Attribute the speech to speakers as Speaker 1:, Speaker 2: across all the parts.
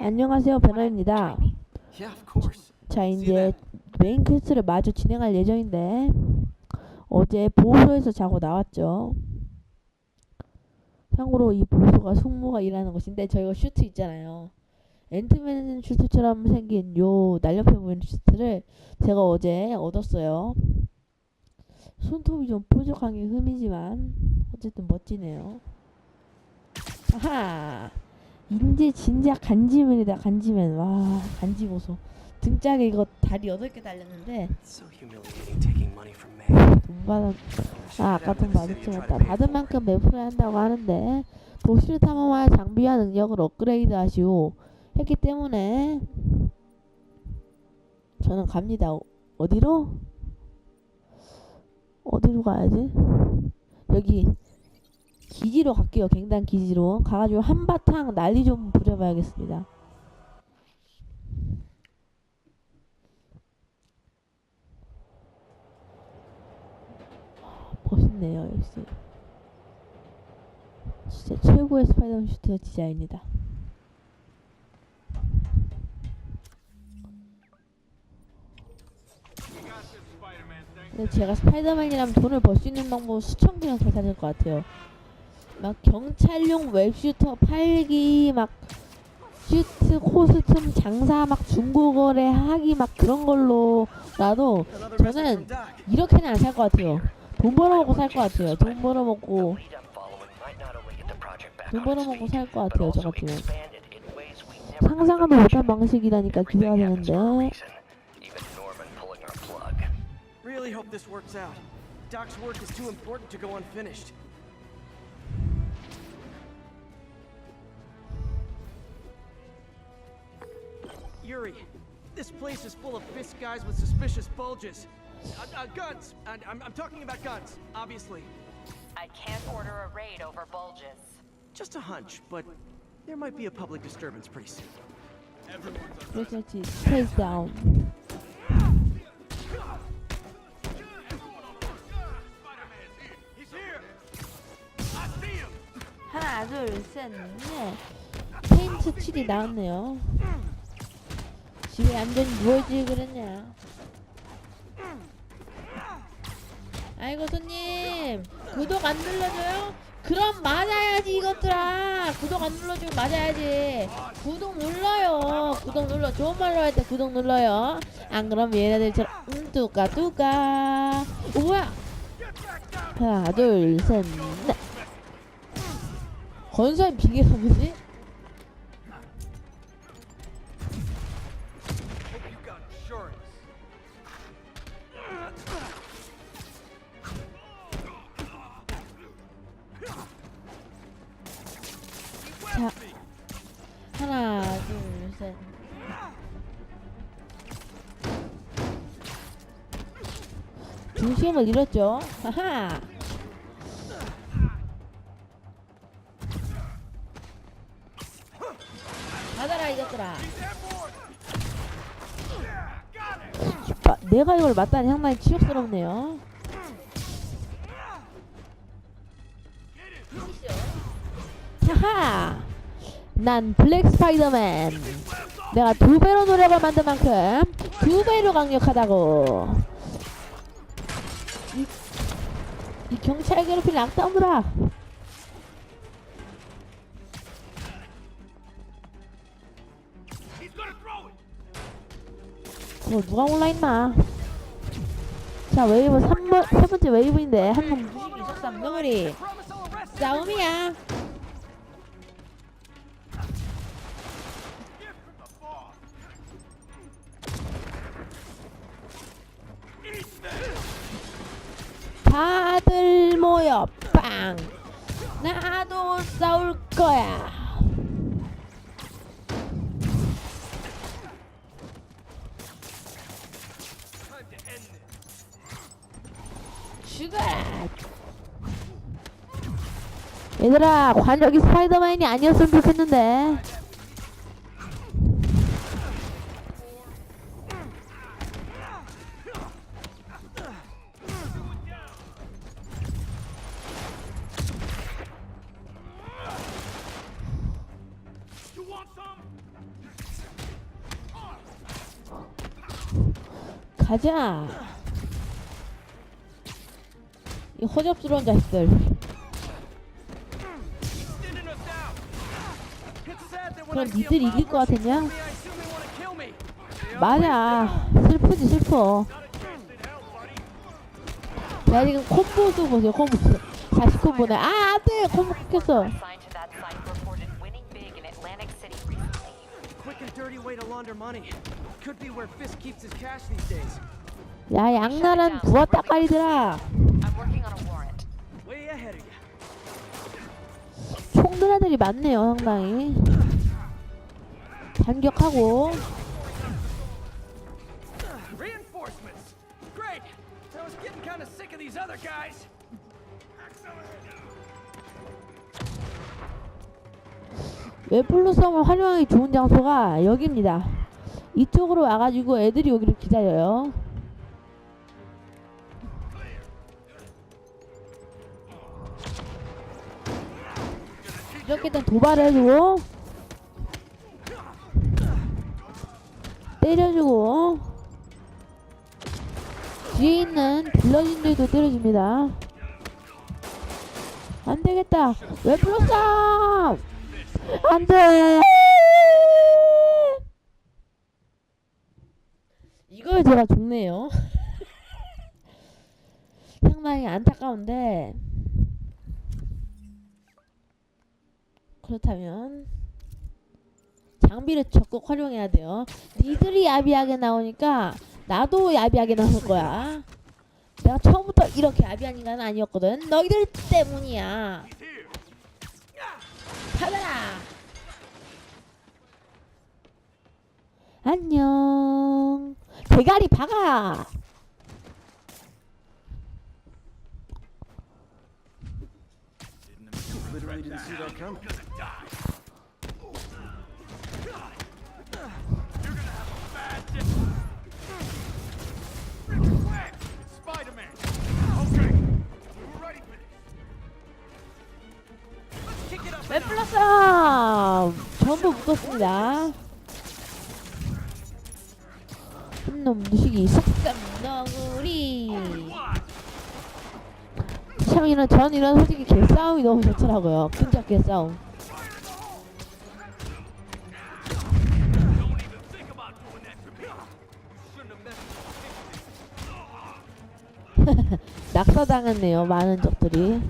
Speaker 1: 안녕하세요 베너입니다.
Speaker 2: Yeah, of course.
Speaker 1: 자 이제 메인 퀘스트를 마저 진행할 예정인데 어제 보호소에서 자고 나왔죠. 참고로 이 보호소가 숙모가 일하는 곳인데 저희가 슈트 있잖아요. 앤트맨 슈트처럼 생긴 요 날렵해 보이는 슈트를 제가 어제 얻었어요. 손톱이 좀 뾰족한 게 흠이지만 어쨌든 멋지네요. 아하 인제 진짜 간지맨이다 간지맨 와 간지 보소 등짝에 이거 다리 여덟 개 달렸는데. 돈 받아 아 아까 돈 받았지 못다 받은 만큼 매풀을 한다고 하는데 도시를 탐험할 장비와 능력을 업그레이드 하시오 했기 때문에 저는 갑니다 어- 어디로? 어디로 가야지? 여기 기지로 갈게요. 갱단 기지로. 가가지고 한바탕 난리 좀 부려봐야겠습니다. 멋있네요 역시. 진짜 최고의 스파이더맨 슈트 디자인이다. 근데 제가 스파이더맨이라면 돈을 벌 수 있는 방법 수천 개는 더 찾을 것 같아요 막 경찰용 웹슈터 팔기 막 슈트 코스튬 장사 막 중고거래 하기 막 그런 걸로라도 저는. 이렇게는 안 살 것 같아요 돈 벌어먹고 살 것 같아요 돈 벌어먹고 돈 벌어먹고 살 것 같아요 저 같으면 상상도 못한 방식이라니까 기대가 되는데
Speaker 2: Really hope this works out. Doc's work is too important to go unfinished. Yuri, this place is full of fist guys with suspicious bulges. Uh, uh, guns! And I'm, I'm talking about guns, obviously.
Speaker 3: I can't order a raid over bulges.
Speaker 2: Just a hunch, but there might be a public disturbance pretty soon.
Speaker 1: 그렇지 테이크 다운 하나 둘셋넷 페인트 칠이 나왔네요 집에 얌전히 누워있지 그랬냐? 아이고 손님. 구독 안 눌러줘요? 그럼 맞아야지 이것들아. 구독 안 눌러주면 맞아야지. 구독 눌러요. 구독 눌러. 좋은 말로 할 때 구독 눌러요. 안 그럼 얘네들처럼 음 뚜까 뚜까. 어 뭐야? 하나 둘셋넷. 건설 비계가 뭐지? 하나 둘 셋. 중심을 잃었죠? 하하. 받아라 이것들아. 아, 내가 이걸 맞다니 상당히 치욕스럽네요. 하하 난 블랙 스파이더맨. 내가 두 배로 노력을 만든 만큼 두 배로 강력하다고. 이, 이 경찰 괴롭히는 악당들아 그거 누가 임마. 자 웨이브 3번 세 번째 웨이브인데 한번. 무식이 속삼 너구리. 싸움이야 나도 싸울 거야. 죽어라 얘들아 관역이 스파이더맨이 아니었으면 좋겠는데 가자. 이 허접스러운 자식들. 그럼 니들 이길 것 같았냐? 맞아. 슬프지 슬퍼. 나 지금 콤보도 보세요. 콤보. 다시 콤보네. 아 안돼. 콤보 끊겼어. 야 양나란 부하 따까리들아.
Speaker 3: I'm working on a warrant.
Speaker 2: Way ahead of you.
Speaker 1: 총들 애들이 많네요 상당히. 반격하고. 웹플루성을 활용하기 좋은 장소가 여기입니다. 이쪽으로 와가지고 애들이 여기를 기다려요. 이렇게 일단 도발을 해주고 때려주고 뒤에 있는 빌런진들도 때려줍니다. 안 되겠다. 웹플루성! 안 돼! 이걸 제가 죽네요. 상당히 안타까운데. 그렇다면 장비를 적극 활용해야 돼요. 니들이 야비하게 나오니까 나도 야비하게 나올 거야. 내가 처음부터 이렇게 야비한 인간은 아니었거든. 너희들 때문이야. 받아라. 안녕. 대가리 박아. 웹플러스 전부 묶었습니다. 놈 무식이 삭삭 너구리. 참 이런 전 이런 솔직히 개싸움이 너무 좋더라고요. 끈적 개싸움. 낙사당했네요. 많은 적들이.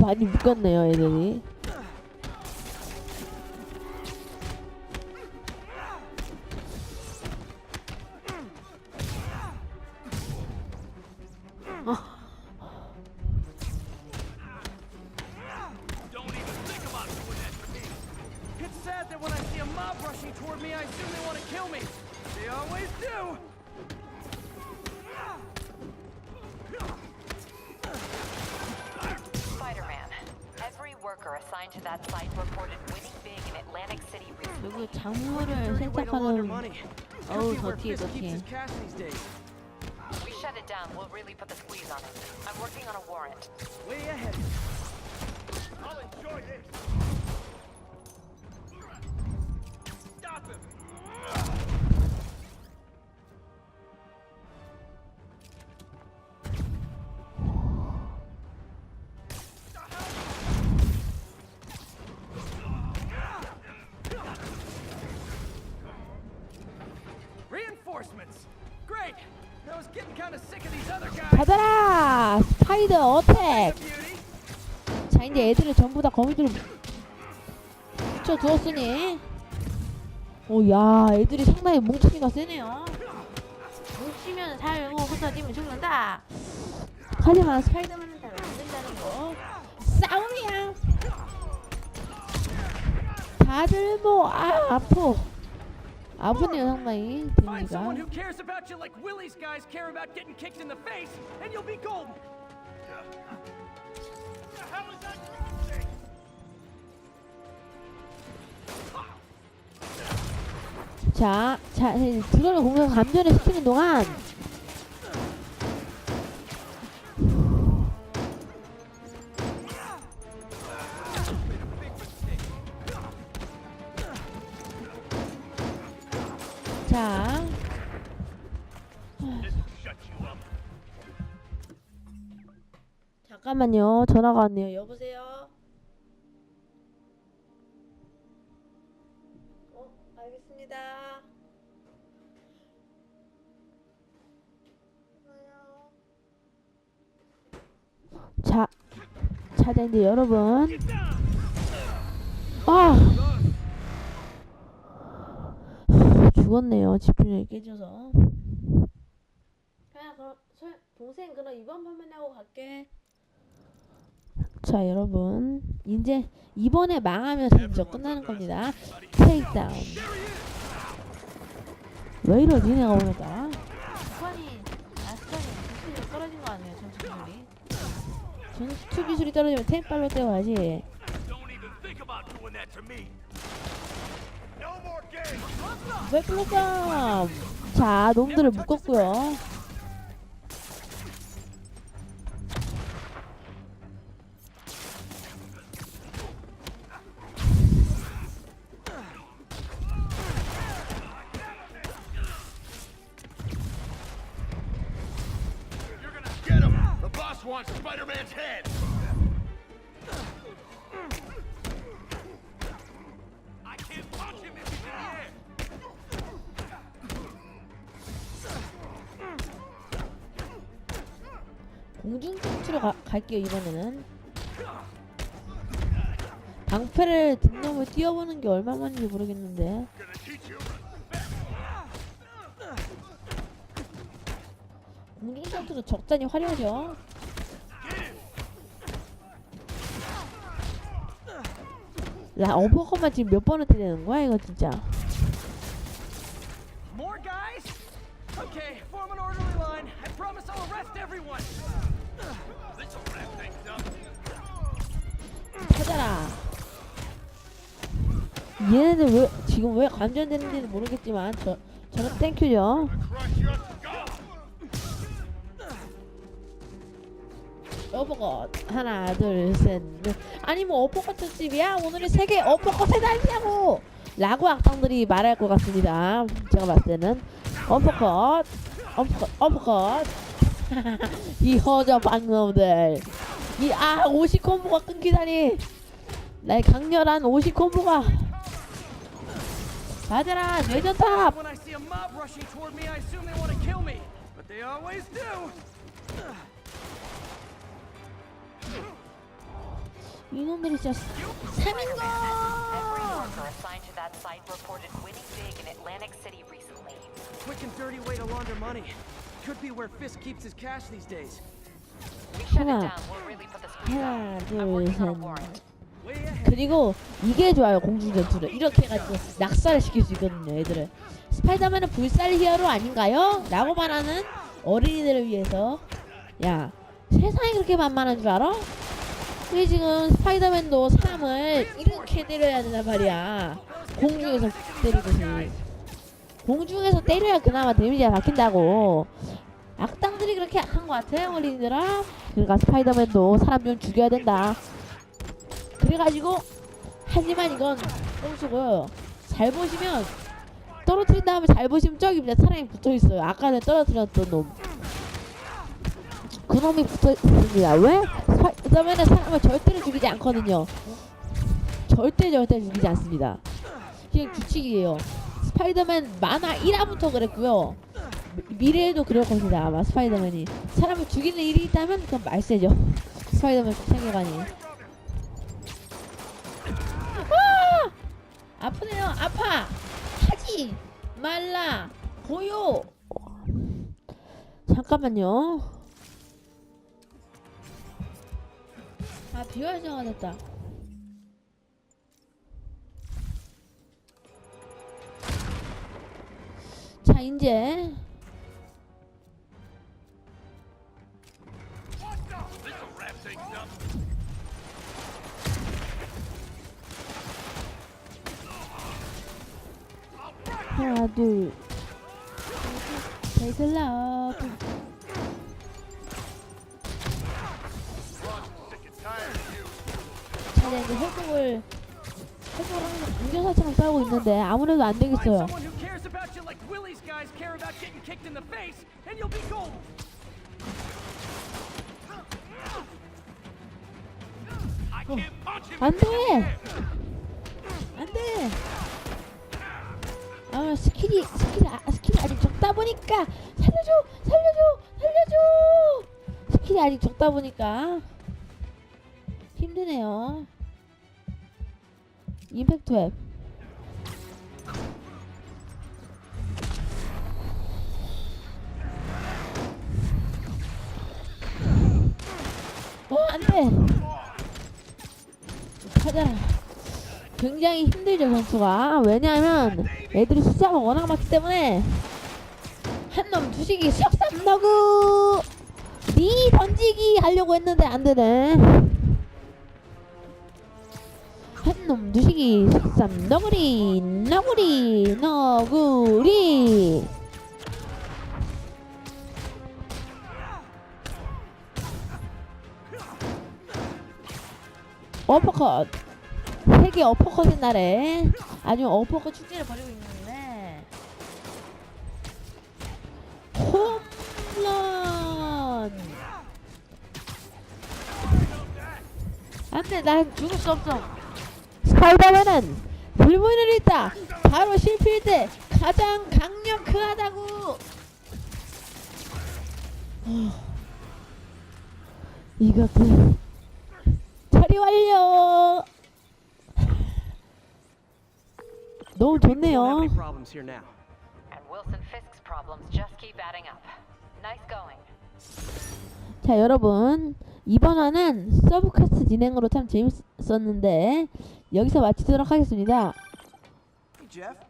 Speaker 1: 많이 묶었네요, 애들이.
Speaker 3: worker assigned to that site reported winning big in Atlantic City recently.
Speaker 1: 그리고 작물을
Speaker 2: Dirty way to launder
Speaker 1: 세탁하는
Speaker 2: money.
Speaker 1: 어우,
Speaker 2: Could be where
Speaker 1: 더티해,
Speaker 2: Fisk keeps his
Speaker 1: 더티해.
Speaker 2: cash these days.
Speaker 3: We shut it down. We'll really put the squeeze on it. I'm working on a warrant.
Speaker 2: Way ahead.
Speaker 4: I'll enjoy this.
Speaker 1: 스파이더 어택! 자 이제 애들을 전부 다 거미줄 붙여두었으니. 오야 애들이 상당히 뭉치기가 세네요. 뭉치면 살고 흩어지면 죽는다. 하지만 스파이더맨은 잘 안 된다는 거. 싸움이야. 다들 뭐 아 아프 아프네요 상당히.
Speaker 2: Who
Speaker 1: 자, 자, 드론을 공격 감전을 시키는 동안 자. 잠깐만요. 전화가 왔네요. 여보세요? 자, 자, 이제 여러분. 아! 죽었네요. 집중력이 깨져서. 그냥 그럼, 설- 동생, 그럼 이번 판만 하고 갈게. 자 여러분 이제 이번에 망하면 진짜 끝나는 겁니다 테이크다운 왜 이러지 내가 스관이 아 스관이 기술이 떨어진 거 아니에요 전투 기술이 전투 기술이 떨어지면 템빨로 떼어야지
Speaker 4: Don't even think about doing that to me. No more games.
Speaker 1: 왜 플로감 자 놈들을 묶었고요
Speaker 4: wants Spider-Man's head. I can't punch him if he's in the air.
Speaker 1: 공중 전투로 가, 갈게요 이번에는 방패를 뒷놈을 띄워보는 게 얼마만인지 모르겠는데. 공중 전투도 적잖이 화려하죠 나 어버컷만 지금 몇 번을 때리는 거야 이거 진짜
Speaker 2: More guys? Okay, form an orderly line. I promise I'll arrest everyone.
Speaker 4: This'll wrap things up.
Speaker 1: 찾아라 얘네들 왜 지금 왜 감전되는지는 모르겠지만 저 저는 땡큐죠
Speaker 4: Crush your
Speaker 1: 어버컷 하나 둘셋넷. 아니 뭐 어버컷 특집이야? 오늘이 세계 어버컷의 날이냐고! 라고 악당들이 말할 것 같습니다. 제가 봤을 때는 어버컷 어버컷 어버컷. 이 허접한 놈들. 이 아 50 콤보가 끊기다니. 나의 강렬한 50 콤보가. 맞아라 뇌전탑!
Speaker 2: When I see
Speaker 1: 이놈들이 진짜
Speaker 3: Spider-Man. Every worker assigned to that site reported winning big in Atlantic City recently.
Speaker 2: Quick and dirty way to launder money. Could be where Fisk keeps his cash these days.
Speaker 3: We shut it
Speaker 1: 하나,
Speaker 3: down. We'll really put the squeeze
Speaker 1: 하나
Speaker 3: on. I'm working on a
Speaker 1: 둘셋
Speaker 3: warrant.
Speaker 2: Way ahead.
Speaker 1: 그리고 이게 좋아요 공중 전투를 이렇게 해가지고 낙사를 시킬 수 있거든요 애들을 스파이더맨은 불살 히어로 아닌가요? 라고 말하는 어린이들을 위해서 야 세상이 그렇게 만만한 줄 알아? 왜 지금 스파이더맨도 사람을 이렇게 때려야 된단 말이야 공중에서 때리듯이 공중에서 때려야 그나마 데미지가 박힌다고 악당들이 그렇게 한것 같아 어린이들아 그러니까 스파이더맨도 사람 좀 죽여야 된다 그래가지고 하지만 이건 꼼수고요. 잘 보시면 떨어뜨린 다음에 잘 보시면 저기 밑에 사람이 붙어 있어요. 아까 전에 떨어뜨렸던 놈. 그 놈이 붙어 있습니다. 왜? 스파이더맨은 사람을 절대로 죽이지 않거든요. 절대 절대 죽이지 않습니다. 그냥 규칙이에요. 스파이더맨 만화 1화부터 그랬고요. 미- 미래에도 그럴 겁니다. 아마 스파이더맨이 사람을 죽이는 일이 있다면 그건 말세죠. 스파이더맨 세계관이. 아! 아프네요. 아파. 하지 말라. 고요. 잠깐만요. 아 비활성화 됐다. 자 이제. 하나 둘 베이슬라 이제 회복을 회복을 하면서 공격사처럼 싸우고 있는데 아무래도 안 되겠어요
Speaker 2: someone who cares about you like Willie's guys care about getting kicked in the face, and you'll be gold.
Speaker 4: I can't punch him.
Speaker 1: 안돼 안 돼 아 스킬이 스킬이 아, 스킬이 아직 적다 보니까 살려줘 살려줘 살려줘 스킬이 아직 적다 보니까 힘드네요 임팩트 웹 어, 안 돼! 찾아라. 굉장히 힘들죠, 전투가. 왜냐하면 애들이 숫자가 워낙 많기 때문에 한 놈 두시기 석삼 너구 니 던지기 하려고 했는데 안 되네. 놈 두시기 석삼 너구리 너구리 너구리. 어퍼컷. 세계 어퍼컷의 날에 아주 어퍼컷 축제를 벌이고 있는데. 홈런. 안돼 난 죽을 수 없어 스파이더맨은 불문을 있다 바로 실필드 가장 강력하다고 어. 이것들 처리 완료. 너무 좋네요. 자 여러분 이번 화는 서브퀘스트 진행으로 참 재밌었는데 여기서 마치도록 하겠습니다.
Speaker 2: Jeff.